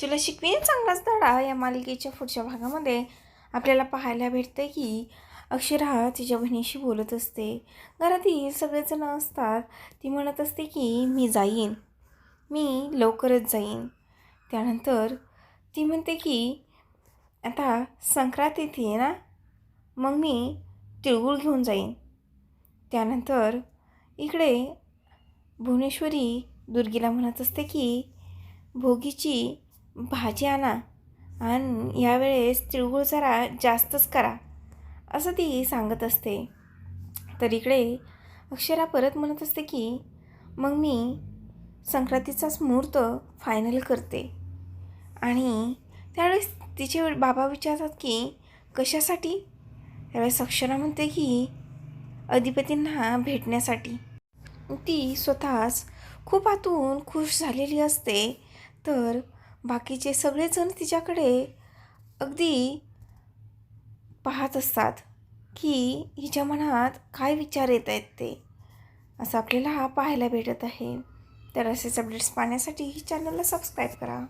तुला शिकवीन चांगलाच धडा या मालिकेच्या पुढच्या भागामध्ये. आपल्याला पाहायला भेटतं की अक्षरा तिच्या बहिणीशी बोलत असते. घरातील सगळेजण असतात. ती म्हणत असते की मी जाईन. मी लवकरच जाईन. त्यानंतर ती म्हणते की आता संक्रांत येते ना? मग मी तिळगुळ घेऊन जाईन. त्यानंतर इकडे भुवनेश्वरी दुर्गीला म्हणत असते की भोगीची भाजी आणा आणि यावेळेस तिळगुळ जरा जास्तच करा असं ती सांगत असते. तर इकडे अक्षरा परत म्हणत असते की मग मी संक्रांतीचाच मुहूर्त फायनल करते. आणि त्यावेळेस तिचे बाबा विचारतात की कशासाठी? त्यावेळेस अक्षरा म्हणते की अधिपतींना भेटण्यासाठी. ती स्वतःच खूप आतून खुश झालेली असते. तर बाकीचे सगळेजण तिच्याकडे अगदी पाहत असतात की हिच्या मनात काय विचार येत आहेत ते. असं आपल्याला पाहायला भेटत आहे. तर असेच अपडेट्स पाहण्यासाठी ही चॅनलला सबस्क्राईब करा.